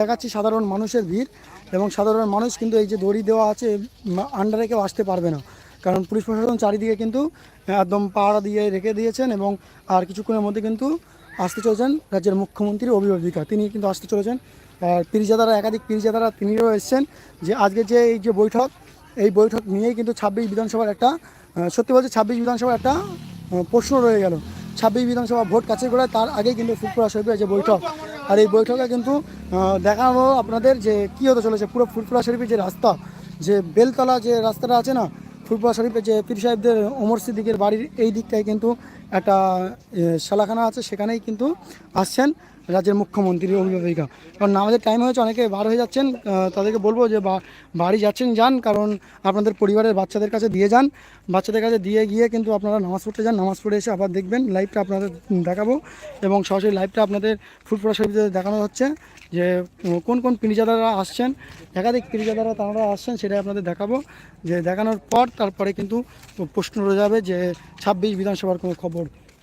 দেখাচ্ছি সাধারণ মানুষের ভিড় এবং সাধারণ মানুষ কিন্তু এই যে দড়ি দেওয়া আছে আন্ডারে কেউ আসতে পারবে না। কারণ পুলিশ প্রশাসন চারিদিকে কিন্তু একদম পাহারা দিয়ে রেখে দিয়েছেন এবং আর কিছুক্ষণের মধ্যে কিন্তু আসতে চলেছেন রাজ্যের মুখ্যমন্ত্রী অভিভাবিকা। তিনি কিন্তু আসতে চলেছেন। আর পিরিজাদারা, একাধিক পিরিজাদারা তিনিও এসেছেন যে আজকে যে এই যে বৈঠক, এই বৈঠক নিয়েই কিন্তু ছাব্বিশ বিধানসভার একটা সত্যি বলছে ছাব্বিশ বিধানসভার একটা প্রশ্ন রয়ে গেল। ছাব্বিশ বিধানসভা ভোট কাছে করে তার আগে কিন্তু ফুরফুরা শরীফের যে বৈঠক। আর এই বৈঠকে কিন্তু দেখানো আপনাদের যে কী হতে চলেছে। পুরো ফুরফুরা শরীফের যে রাস্তা, যে বেলতলা যে রাস্তাটা আছে না ফুরফুরা শরীফের যে পীর সাহেবদের ওমর সিদ্দিকের বাড়ির এই দিকটায় কিন্তু একটা শালাখানা আছে, সেখানেই কিন্তু আসছেন রাজ্যের মুখ্যমন্ত্রী অভিভাবিকা। কারণ আমাদের টাইম হয়েছে, অনেকে বার হয়ে যাচ্ছেন তাদেরকে বলব যে বাড়ি যাচ্ছেন, যান, কারণ আপনাদের পরিবারের বাচ্চাদের কাছে দিয়ে যান। বাচ্চাদের কাছে দিয়ে গিয়ে কিন্তু আপনারা নামাজ পড়তে যান, নামাজ পড়ে এসে আবার দেখবেন লাইভটা আপনাদের দেখাবো। এবং সরাসরি লাইভটা আপনাদের ফুলপুরা শরীফে দেখানো হচ্ছে যে কোন কোন পিরিজাদারা আসছেন, একাধিক পিরিজাদারা তারা আসছেন সেটাই আপনাদের দেখাবো। যে দেখানোর পর তারপরে কিন্তু প্রশ্ন রয়ে যাবে যে ছাব্বিশ বিধানসভার কোনো খবর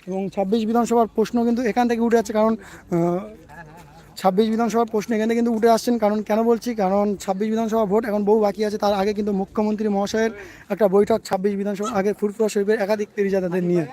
এবং ছাব্বিশ বিধানসভার প্রশ্ন কিন্তু এখান থেকে উঠে যাচ্ছে কারণ ছাব্বিশ বিধানসভার প্রশ্ন এখান থেকে কিন্তু উঠে আসছেন, কারণ কেন বলছি? কারণ ছাব্বিশ বিধানসভা ভোট এখন বহু বাকি আছে, তার আগে কিন্তু মুখ্যমন্ত্রী মহাশয়ের একটা বৈঠক ছাব্বিশ বিধানসভা আগে ফুরফুরা শরীফের একাধিক পিরিজাদাদের নিয়ে।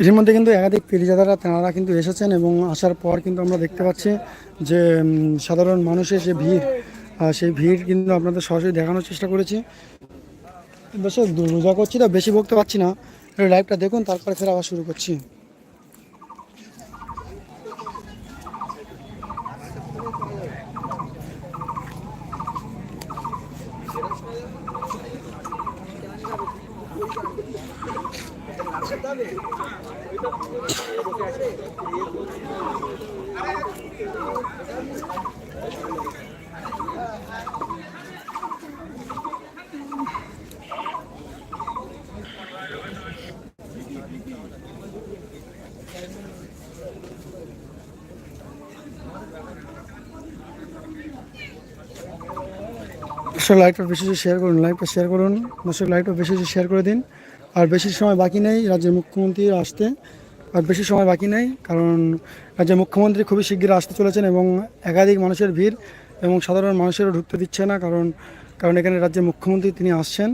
এর মধ্যে কিন্তু একাধিক পিরিজাদারা তেনারা কিন্তু এসেছেন এবং আসার পর কিন্তু আমরা দেখতে পাচ্ছি যে সাধারণ মানুষের যে ভিড় সেই ভিড় কিন্তু আপনাদের সরাসরি দেখানোর চেষ্টা করেছি। বেশ রোজা করছি তো বেশি বকতে পারছি না। লাইভটা দেখুন, তারপরে ফের আবার শুরু করছি। আরে দর্শক লাইভটা বেশি বেশি শেয়ার করুন লাইভটা শেয়ার করুন দর্শক লাইভটা বেশি বেশি শেয়ার করে দিন। আর বেশি সময় বাকি নেই রাজ্যের মুখ্যমন্ত্রী আসতে। আর বেশি সময় বাকি নেই কারণ রাজ্যের মুখ্যমন্ত্রী খুবই শিগগির আসতে চলেছেন এবং একাধিক মানুষের ভিড় এবং সাধারণ মানুষেরও ঢুকতে দিচ্ছে না কারণ কারণ এখানে রাজ্যের মুখ্যমন্ত্রী তিনি আসছেন।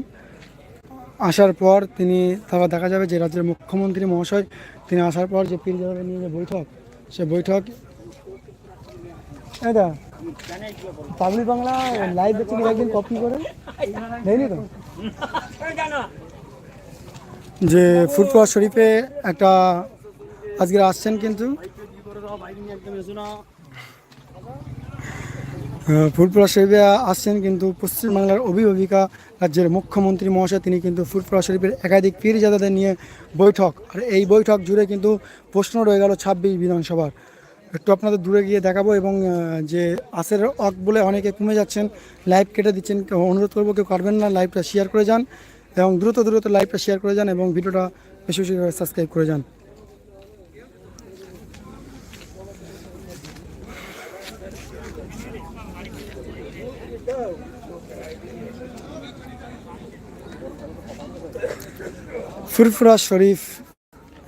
আসার পর তিনি, তারপর দেখা যাবে যে রাজ্যের মুখ্যমন্ত্রী মহাশয় তিনি আসার পর যে পীরজাদাদের নিয়ে যে বৈঠক, সে বৈঠক এটা পাবলিক বাংলা লাইভ দেখছি একদিন কপি করে। তো? যে ফুটবল শরীফে একটা আজকে আসছেন কিন্তু। ফুটবল শরীফে আসছেন কিন্তু পশ্চিমবাংলার অভিভাবিকা রাজ্যের মুখ্যমন্ত্রী মহাশয়, তিনি কিন্তু ফুটবল শরীফের একাধিক পীরজাদাদের নিয়ে বৈঠক। আর এই বৈঠক জুড়ে কিন্তু প্রশ্ন রয়ে গেল ছাব্বিশ বিধানসভার। একটু আপনাদের দূরে গিয়ে দেখাবো এবং যে আসের অক বলে অনেকে কমে যাচ্ছেন লাইভ কেটে দিচ্ছেন অনুরোধ করব, কেউ পারবেন না লাইভটা শেয়ার করে যান এবং দ্রুত দ্রুত লাইভটা শেয়ার করে যান এবং ভিডিওটা বেশি বেশি সাবস্ক্রাইব করে যান। ফুরফুরা শরীফ,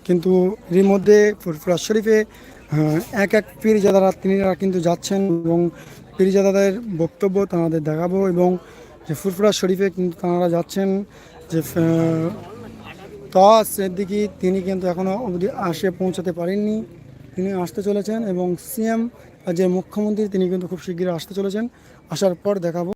কিন্তু এর মধ্যে ফুরফুরা শরীফে এক এক পীরজাদারা তিনিরা কিন্তু যাচ্ছেন এবং পীরজাদাদের বক্তব্য তাঁদের দেখাবো এবং যে ফুরফুরা শরীফে কিন্তু তাঁরা যাচ্ছেন যে তস দিকে তিনি কিন্তু এখনও অবধি আসে পৌঁছাতে পারেননি। তিনি আসতে চলেছেন এবং সিএম যে মুখ্যমন্ত্রী তিনি কিন্তু খুব শিগগিরই আসতে চলেছেন। আসার পর দেখাবো।